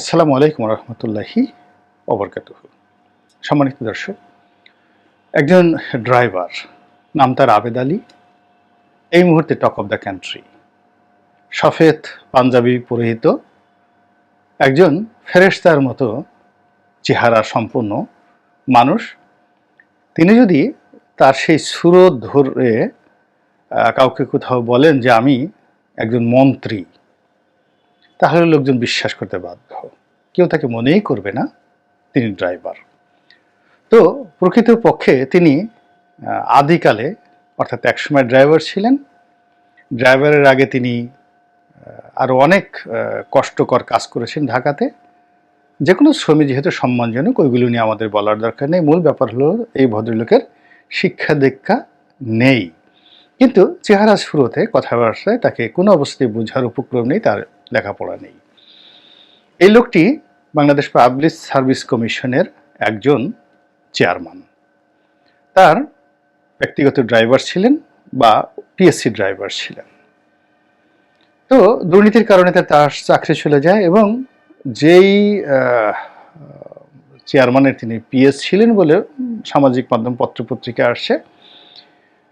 আসসালামু আলাইকুম রহমতুল্লাহি অবরকাত সম্মানিত দর্শক, একজন ড্রাইভার, নাম তার আবেদ আলী। এই মুহূর্তে টক অফ দ্য কান্ট্রি। সফেদ পাঞ্জাবি পরিহিত। একজন ফেরেশতার মতো চেহারা সম্পন্ন মানুষ। তিনি যদি তার সেই সুরত ধরে কাউকে কোথাও বলেন যে আমি একজন মন্ত্রী তাহলে লোকজন বিশ্বাস করতে বাধ্য। কেউ তাকে মনেই করবে না, তিনি ড্রাইভার। তো প্রকৃত পক্ষে তিনি আদিকালে, অর্থাৎ একসময় ড্রাইভার ছিলেন। ড্রাইভারের আগে তিনি আরও অনেক কষ্টকর কাজ করেছেন ঢাকাতে। যে কোনো শ্রমিক যেহেতু সম্মানজনক, ওইগুলো নিয়ে আমাদের বলার দরকার নেই। মূল ব্যাপার হলো এই ভদ্রলোকের শিক্ষা দীক্ষা নেই। কিন্তু চেহারা শুরুতে কথাবার্তায় তাকে কোনো অবস্থায় বোঝার উপক্রম নেই, তার লেখাপড়া নেই। এই লোকটি বাংলাদেশ পাবলিক সার্ভিস কমিশনের একজন চেয়ারম্যান তার ব্যক্তিগত ড্রাইভার ছিলেন বা পিএসসি ড্রাইভার ছিলেন। তো দুর্নীতির কারণে তার চাকরি চলে যায় এবং যেই চেয়ারম্যানের তিনি পিএস ছিলেন বলে সামাজিক মাধ্যম পত্রপত্রিকা আসছে,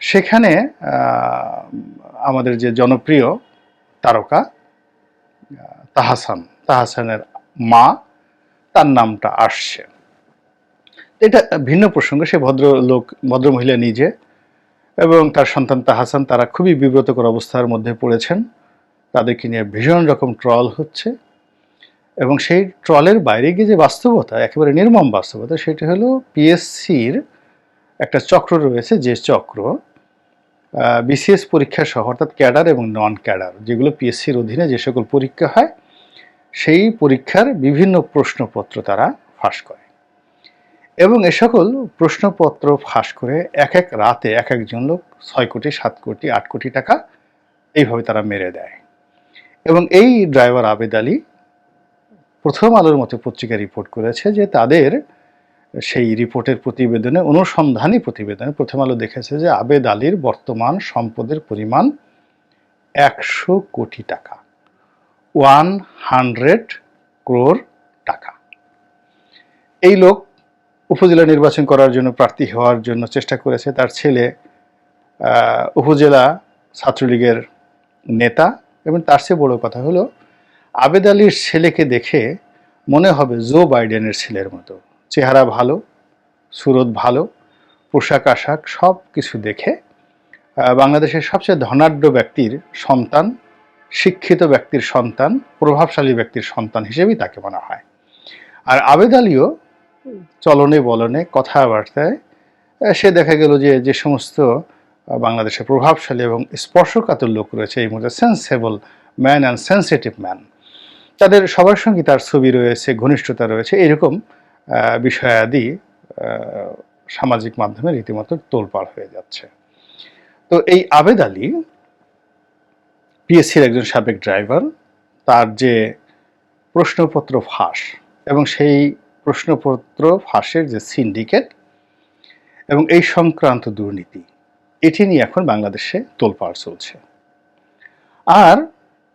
সেখানে আমাদের যে জনপ্রিয় তারকা তাহাসান, তাহাসানের মা, তার নামটা আসছে। এটা ভিন্ন প্রসঙ্গ, সে ভদ্র লোক ভদ্র মহিলা নিজে এবং তার সন্তান তাহাসান, তারা খুবই বিব্রতকর অবস্থার মধ্যে পড়েছেন। তাদেরকে নিয়ে ভীষণ রকম ট্রল হচ্ছে এবং সেই ট্রলের বাইরে গিয়ে যে বাস্তবতা, একেবারে নির্মম বাস্তবতা, সেটা হলো পিএসসির একটা চক্র রয়েছে, যে চক্র বিসিএস পরীক্ষা সহ, অর্থাৎ ক্যাডার এবং নন ক্যাডার যেগুলো পিএসসির অধীনে যে সকল পরীক্ষা হয়, সেই পরীক্ষার বিভিন্ন প্রশ্নপত্র তারা ফাঁস করে। এবং এ সকল প্রশ্নপত্র ফাঁস করে এক এক রাতে এক একজন লোক ছয় কোটি, সাত কোটি, আট কোটি টাকা এইভাবে তারা মেরে দেয়। এবং এই ড্রাইভার আবেদ আলী প্রথম আলোর মতো পত্রিকা রিপোর্ট করেছে যে তাদের সেই রিপোর্টের প্রতিবেদনে, অনুসন্ধানী প্রতিবেদনে প্রথম আলো দেখেছে যে আবেদ আলীর বর্তমান সম্পদের পরিমাণ একশো কোটি টাকা, ওয়ান হান্ড্রেড ক্রোর টাকা। এই লোক উপজেলা নির্বাচন করার জন্য প্রার্থী হওয়ার জন্য চেষ্টা করেছে। তার ছেলে উপজেলা ছাত্রলীগের নেতা এবং তার চেয়ে বড় কথা হলো, আবেদ আলীর ছেলেকে দেখে মনে হবে জো বাইডেনের ছেলের মতো। চেহারা ভালো, সুরত ভালো, পোশাক আশাক সব কিছু দেখে বাংলাদেশের সবচেয়ে ধনাঢ্য ব্যক্তির সন্তান, শিক্ষিত ব্যক্তির সন্তান, প্রভাবশালী ব্যক্তির সন্তান হিসেবেই তাকে মনে হয়। আর আবেদ আলীও চলনে বলনে কথাবার্তায় সে দেখা গেল যে যে সমস্ত বাংলাদেশে প্রভাবশালী এবং স্পর্শকাতর লোক রয়েছে, এই মুহূর্তে sensible man and sensitive man তাদের সবার সঙ্গে তার ছবি রয়েছে, ঘনিষ্ঠতা রয়েছে, এরকম বিষয়াদি সামাজিক মাধ্যমে রীতিমতো তোলপাড় হয়ে যাচ্ছে। তো এই আবেদ আলী পিএসসির একজন সাবেক ড্রাইভার, তার যে প্রশ্নপত্র ফাঁস এবং সেই প্রশ্নপত্র ফাঁসের যে সিন্ডিকেট এবং এই সংক্রান্ত দুর্নীতি, এটি নিয়ে এখন বাংলাদেশে তোলপাড় চলছে। আর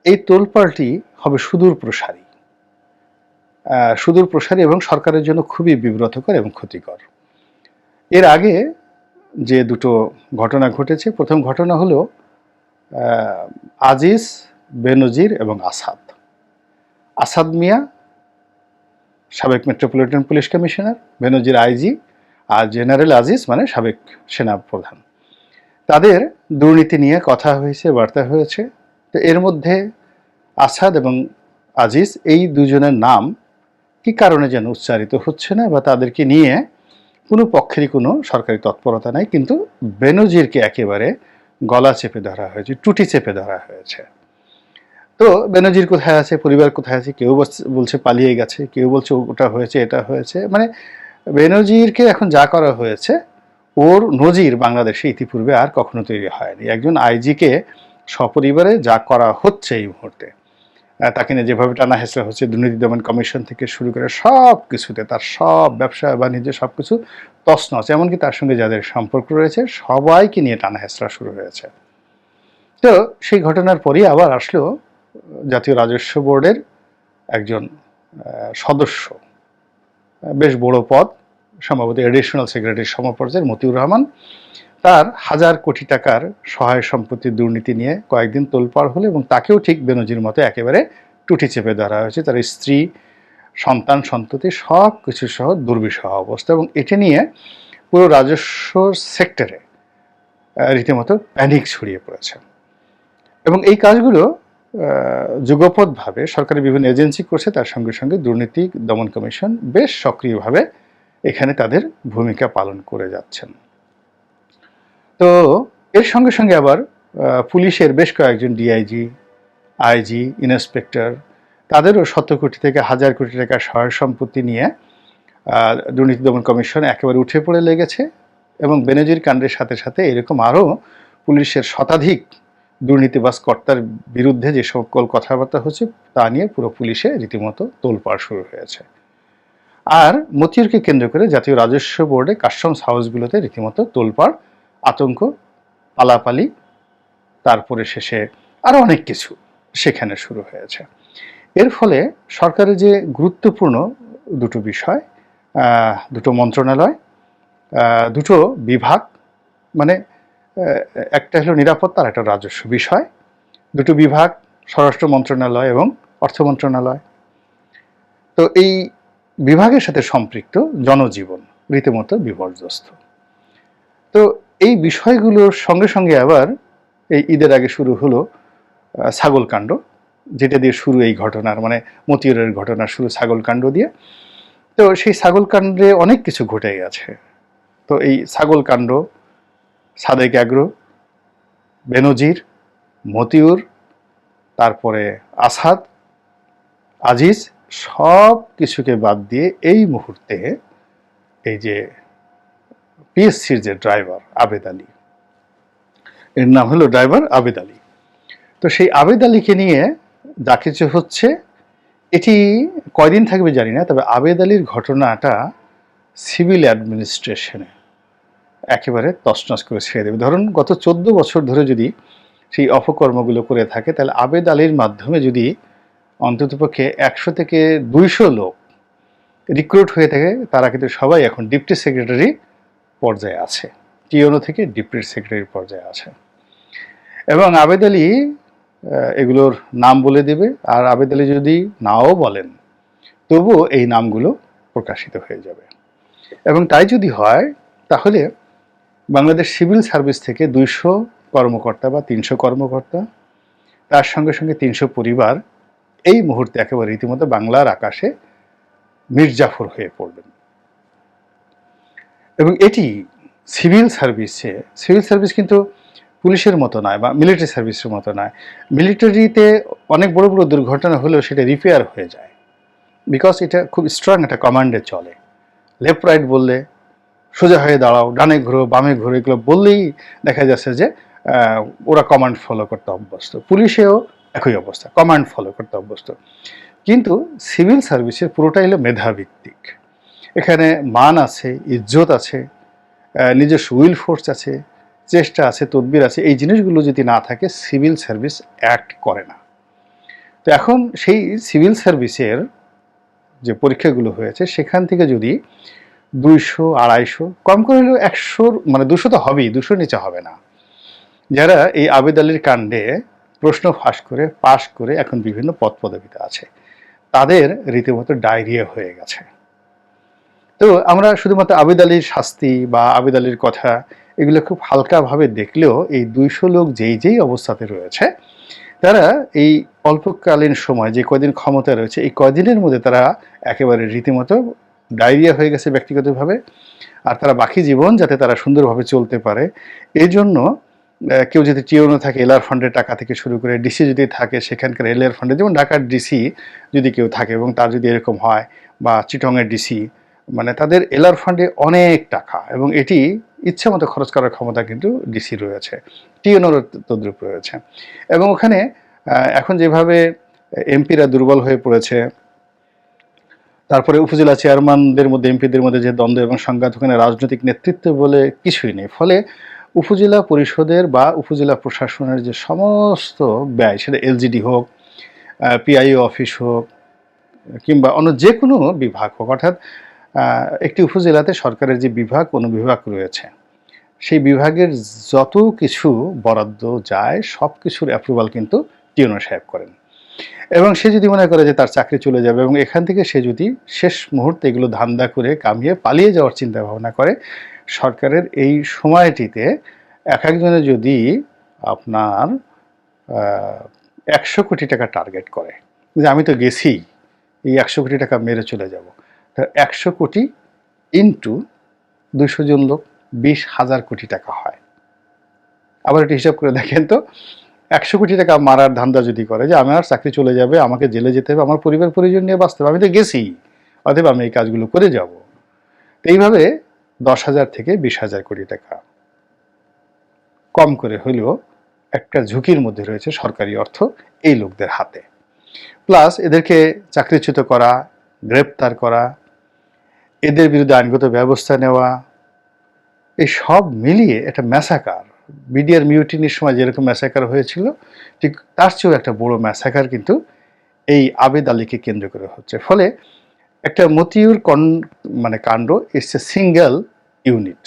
এই তোলপাড়টি হবে সুদূর প্রসারী সুদূর প্রসারী এবং সরকারের জন্য খুবই বিব্রতকর এবং ক্ষতিকর। এর আগে যে দুটো ঘটনা ঘটেছে, প্রথম ঘটনা হলো আজিজ, বেনজির এবং আসাদ। আসাদ মিয়া সাবেক metropolitan police commissioner, Benazir IG আর জেনারেল আজিজ মানে সাবেক সেনা প্রধান তাদের দুর্নীতি নিয়ে কথা হয়েছে, বার্তা হয়েছে। তো এর মধ্যে আসাদ এবং আজিজ এই দুজনের নাম কি কারণে যেন উচ্চারিত হচ্ছে না বা তাদেরকে নিয়ে কোনো পক্ষেরই কোনো সরকারি তৎপরতা নাই, কিন্তু বেনজিরকে একেবারে গলা চেপে ধরা হয়েছে, টুটি চেপে ধরা হয়েছে। তো বেনজির কোথায় আছে, পরিবার কোথায় আছে, কেউ বলছে- পালিয়ে গেছে, কেউ বলছে ওটা হয়েছে, এটা হয়েছে মানে বেনজিরকে এখন যা করা হয়েছে, ওর নজির বাংলাদেশে ইতিপূর্বে আর কখনো তৈরি হয়নি। একজন আইজিকে সপরিবারে যা করা হচ্ছে এই মুহূর্তে। তাকে নিয়ে যেভাবে টানা হেসড়া হচ্ছে, দুর্নীতি দমন কমিশন থেকে শুরু করে সব কিছুতে তার সব ব্যবসা, বাণিজ্য সব কিছু তছনছ। এমনকি তার সঙ্গে যাদের সম্পর্ক রয়েছে, সবাইকে নিয়ে টানা হেসড়া শুরু হয়েছে। তো সেই ঘটনার পরই আবার আসলো জাতীয় রাজস্ব বোর্ডের একজন সদস্য। বেশ বড় পদ, সম্ভবত এডিশনাল সেক্রেটারি সমপর্যায়ের মতিউর রহমান। তার হাজার কোটি টাকার সহায় সম্পত্তির দুর্নীতি নিয়ে কয়েকদিন তোলপাড় হলো এবং তাকেও ঠিক বেনজির মতো একেবারে টুটি চেপে ধরা হয়েছে। তার স্ত্রী, সন্তান, সন্ততি সব কিছু সহ দুর্বিষহ অবস্থা এবং এটি নিয়ে পুরো রাজস্ব সেক্টরে রীতিমতো প্যানিক ছড়িয়ে পড়েছে। এবং এই কাজগুলো যুগপথভাবে সরকারি বিভিন্ন এজেন্সি করছে। তার সঙ্গে সঙ্গে দুর্নীতি দমন কমিশন বেশ সক্রিয়ভাবে এখানে তাদের ভূমিকা পালন করে যাচ্ছেন। তো এর সঙ্গে সঙ্গে আবার পুলিশের বেশ কয়েকজন ডিআইজি আইজি ইন্সপেক্টর তাদেরও শত কোটি থেকে হাজার কোটি টাকা সহায় সম্পত্তি নিয়ে দুর্নীতি দমন কমিশন একেবারে উঠে পড়ে লেগেছে এবং বেনজির কাণ্ডের সাথে সাথে এরকম আরও পুলিশের শতাধিক দুর্নীতিবাস কর্তার বিরুদ্ধে যে সকল কথাবার্তা হচ্ছে, তা নিয়ে পুরো পুলিশে রীতিমতো তোলপাড় শুরু হয়েছে। আর মতিউরকে কেন্দ্র করে জাতীয় রাজস্ব বোর্ডে কাস্টমস হাউসগুলোতে রীতিমতো তোলপাড় আতঙ্ক, পালাপালি, তারপরে শেষে আরও অনেক কিছু সেখানে শুরু হয়েছে। এর ফলে সরকারের যে গুরুত্বপূর্ণ দুটো বিষয় দুটো মন্ত্রণালয় দুটো বিভাগ মানে একটা হলো নিরাপত্তা আর একটা রাজস্ব বিষয়। দুটো বিভাগ, স্বরাষ্ট্র মন্ত্রণালয় এবং অর্থ মন্ত্রণালয়। তো এই বিভাগের সাথে সম্পৃক্ত জনজীবন রীতিমতো বিপর্যস্ত। তো এই বিষয়গুলোর সঙ্গে সঙ্গে আবার এই ঈদের আগে শুরু হলো ছাগলকাণ্ড যেটা দিয়ে শুরু এই ঘটনার মানে মতিউরের ঘটনা শুরু ছাগলকাণ্ড দিয়ে। তো সেই ছাগলকাণ্ডে অনেক কিছু ঘটে গেছে। তো এই ছাগলকাণ্ড সাদেক অ্যাগ্রো বেনজির, মতিউর, তারপরে আসাদ, আজিজ, সব কিছুকে বাদ দিয়ে এই মুহূর্তে এই যে পিএসসির যে ড্রাইভার আবেদ আলী, এর নাম হলো ড্রাইভার আবেদ আলী। তো সেই আবেদ আলীকে নিয়ে যা কিছু হচ্ছে, এটি কয়দিন থাকবে জানি না, তবে আবেদ আলীর ঘটনাটা সিভিল অ্যাডমিনিস্ট্রেশনে একেবারে তছনছ করে ছেড়ে দেবে। ধরুন গত চোদ্দ বছর ধরে যদি সেই অপকর্মগুলো করে থাকে, তাহলে আবেদ আলীর মাধ্যমে যদি অন্ততপক্ষে একশো থেকে দুইশো লোক রিক্রুট হয়ে থাকে, তারা কিন্তু সবাই এখন ডিপটি সেক্রেটারি পর্যায়ে আছে। টিওনো থেকে ডিপটি সেক্রেটারি পর্যায়ে আছে। এবং আবেদ আলী এগুলোর নাম বলে দেবে। আর আবেদ আলী যদি নাও বলেন, তবুও এই নামগুলো প্রকাশিত হয়ে যাবে। এবং তাই যদি হয়, তাহলে বাংলাদেশ সিভিল সার্ভিস থেকে দুইশো কর্মকর্তা বা তিনশো কর্মকর্তা, তার সঙ্গে সঙ্গে তিনশো পরিবার এই মুহূর্তে একেবারে রীতিমতো বাংলার আকাশে মির্জাফর হয়ে পড়বেন। এবং এটি সিভিল সার্ভিসে, সিভিল সার্ভিস কিন্তু পুলিশের মতো নয় বা মিলিটারি সার্ভিসের মতো নয়। মিলিটারিতে অনেক বড় বড় দুর্ঘটনা হলেও সেটা রিপেয়ার হয়ে যায়। বিকজ এটা খুব স্ট্রং একটা কমান্ডে চলে। লেফট রাইট বললে সোজা হয়ে দাঁড়াও, ডানে ঘুরো, বামে ঘুরো, এগুলো বললেই দেখা যাচ্ছে যে ওরা কমান্ড ফলো করতে অভ্যস্ত। পুলিশেও একই অবস্থা, কমান্ড ফলো করতে অভ্যস্ত। কিন্তু সিভিল সার্ভিসের পুরোটাই হলো মেধাভিত্তিক। এখানে মান আছে, ইজ্জত আছে নিজস্ব উইল ফোর্স আছে, চেষ্টা আছে, তদবির আছে, এই জিনিসগুলো যদি না থাকে সিভিল সার্ভিস অ্যাক্ট করে না। তো এখন সেই সিভিল সার্ভিসের যে পরীক্ষাগুলো হয়েছে, সেখান থেকে যদি দুইশো, আড়াইশো, কম করে হলেও একশোর মানে দুশো তো হবেই, দুশোর নিচে হবে না। যারা এই আবেদ আলীর কাণ্ডে প্রশ্ন ফাঁস করে, পাশ করে এখন বিভিন্ন পদ পদবিতে আছে, তাদের রীতিমতো ডায়রিয়া হয়ে গেছে। তো আমরা শুধুমাত্র আবেদ আলীর শাস্তি বা আবেদ আলীর কথা এগুলো খুব হালকাভাবে দেখলেও এই দুইশো লোক যেই যেই অবস্থাতে রয়েছে, তারা এই অল্পকালীন সময় যে কদিন ক্ষমতা রয়েছে, এই কদিনের মধ্যে তারা একেবারে রীতিমতো ডায়রিয়া হয়ে গেছে ব্যক্তিগতভাবে আর তারা বাকি জীবন যাতে তারা সুন্দরভাবে চলতে পারে। এই জন্য কেউ যদি টিওনো থাকে এলআর ফান্ডের টাকা থেকে শুরু করে ডিসি যদি থাকে, সেখানকার এলআর ফান্ডে, যেমন ঢাকার ডিসি যদি কেউ থাকে এবং তার যদি এরকম হয় বা চিটংয়ের ডিসি মানে তাদের এলআর ফান্ডে অনেক টাকা এবং এটি ইচ্ছে মতো খরচ করার ক্ষমতা কিন্তু ডিসি রয়েছে টিওনোর তদ্রুপ রয়েছে। এবং ওখানে এখন যেভাবে এমপিরা দুর্বল হয়ে পড়েছে, তারপরে উপজেলা চেয়ারম্যানদের মধ্যে, এমপিদের মধ্যে যে দ্বন্দ্ব এবং সংঘাত, ওখানে রাজনৈতিক নেতৃত্ব বলে কিছুই নেই। ফলে উপজেলা পরিষদের বা উপজেলা প্রশাসনের যে সমস্ত ব্যয়, সেটা এলজিডি হোক পিআইও অফিস হোক, কিংবা অন্য যে কোনো বিভাগ হোক, অর্থাৎ একটি উপজেলাতে সরকারের যে বিভাগ অনুবিভাগ রয়েছে। সেই বিভাগের যত কিছু বরাদ্দ যায়, সব কিছুর অ্যাপ্রুভাল কিন্তু টিউনো সাহেব করেন। এবং সে যদি মনে করে যে তার চাকরি চলে যাবে এবং এখান থেকে সে যদি শেষ মুহূর্তে এগুলো ধান্দা করে কামিয়ে পালিয়ে যাওয়ার চিন্তা ভাবনা করে, সরকারের এই সময়টিতে এক একজনে যদি আপনার একশো কোটি টাকা টার্গেট করে, যে আমি তো গেছি, এই একশো কোটি টাকা মেরে চলে যাব। একশো কোটি ইন্টু দুশো জন লোক বিশ হাজার কোটি টাকা হয়। আবার একটু হিসাব করে দেখেন তো, একশো কোটি টাকা মারার ধান্দা যদি করে যে আমার চাকরি চলে যাবে, আমাকে জেলে যেতে হবে, আমার পরিবার পরিজন নিয়ে বাঁচতে হবে, আমি তো গেছি, অতএব আমি এই কাজগুলো করে যাব। এইভাবে দশ হাজার থেকে বিশ হাজার কোটি টাকা কম করে হলেও একটা ঝুঁকির মধ্যে রয়েছে সরকারি অর্থ এই লোকদের হাতে। প্লাস এদেরকে চাকরিচ্যুত করা, গ্রেপ্তার করা এদের বিরুদ্ধে আইনগত ব্যবস্থা নেওয়া, এই সব মিলিয়ে একটা ম্যাসাকার বিডিআর মিউটিনির সময় যেরকম ম্যাসাকার হয়েছিল, ঠিক তার চেয়েও একটা বড় ম্যাসাকার কিন্তু এই আবেদ আলীকে কেন্দ্র করে হচ্ছে। ফলে একটা মতিউর কন মানে কাণ্ড ইটস এ সিঙ্গেল ইউনিট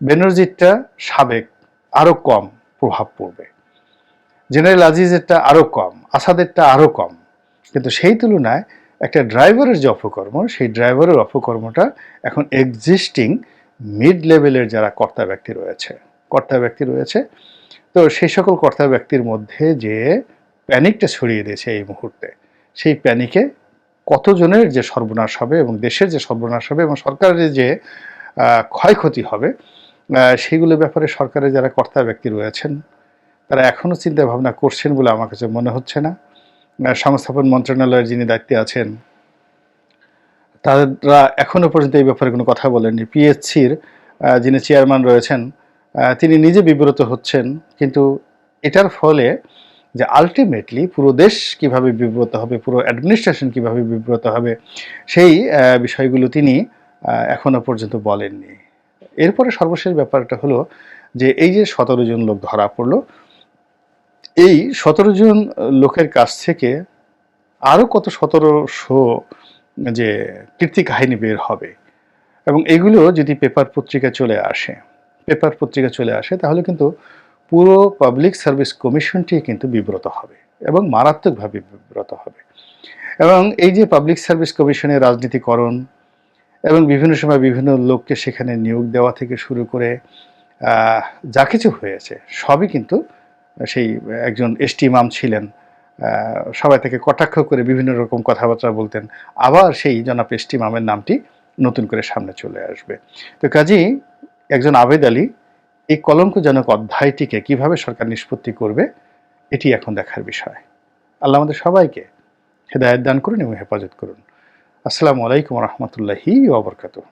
বেনজিরটা সাবেক আরও কম প্রভাব পড়বে। জেনারেল আজিজেরটা আরও কম, আসাদেরটা আরও কম। কিন্তু সেই তুলনায় একটা ড্রাইভারের যে অপকর্ম, সেই ড্রাইভারের অপকর্মটা এখন এক্সিস্টিং মিড লেভেলের যারা কর্তা ব্যক্তি রয়েছে, কর্তা ব্যক্তি রয়েছে, তো সেই সকল কর্তা ব্যক্তির মধ্যে যে প্যানিকটা ছড়িয়ে দিয়েছে এই মুহূর্তে, সেই প্যানিকে কতজনের যে সর্বনাশ হবে এবং দেশের যে সর্বনাশ হবে এবং সরকারের যে ক্ষয়ক্ষতি হবে সেগুলোর ব্যাপারে সরকারের যারা কর্তা ব্যক্তি রয়েছেন, তারা এখনও চিন্তা ভাবনা করছেন বলে আমার কাছে মনে হচ্ছে না। সংস্থাপন মন্ত্রণালয়ের যিনি দায়িত্বে আছেন, তারা এখনও পর্যন্ত এই ব্যাপারে কোনো কথা বলেননি। পিএসসির যিনি চেয়ারম্যান রয়েছেন তিনি নিজে বিব্রত হচ্ছেন, কিন্তু এটার ফলে যে আলটিমেটলি পুরো দেশ কীভাবে বিব্রত হবে, পুরো অ্যাডমিনিস্ট্রেশন কীভাবে বিব্রত হবে, সেই বিষয়গুলো তিনি এখনও পর্যন্ত বলেননি। এরপরে সর্বশেষ ব্যাপারটা হলো যে এই যে সতেরো জন লোক ধরা পড়ল এই সতেরো জন লোকের কাছ থেকে আরও কত সতেরোশো যে কীর্তি কাহিনী বের হবে। এবং এগুলো যদি পেপার পত্রিকা চলে আসে, পেপার পত্রিকা চলে আসে, তাহলে কিন্তু পুরো পাবলিক সার্ভিস কমিশনটি কিন্তু বিব্রত হবে এবং মারাত্মকভাবে বিব্রত হবে। এবং এই যে পাবলিক সার্ভিস কমিশনের রাজনীতিকরণ এবং বিভিন্ন সময় বিভিন্ন লোককে সেখানে নিয়োগ দেওয়া থেকে শুরু করে যা কিছু হয়েছে, সবই কিন্তু সেই একজন এসটি ইমাম ছিলেন সবাই থেকে কটাক্ষ করে বিভিন্ন রকম কথাবার্তা বলতেন। আবার সেই জনাব এসটি ইমামের নামটি নতুন করে সামনে চলে আসবে। তো কাজেই একজন আবেদ আলী, এই কলঙ্কজনক অধ্যায়টিকে কীভাবে সরকার নিষ্পত্তি করবে, এটি এখন দেখার বিষয়। আল্লাহ আমাদের সবাইকে হেদায়ত দান করুন এবং হেফাজত করুন। আসসালামু আলাইকুম রহমতুল্লাহি ওবরকাতুহ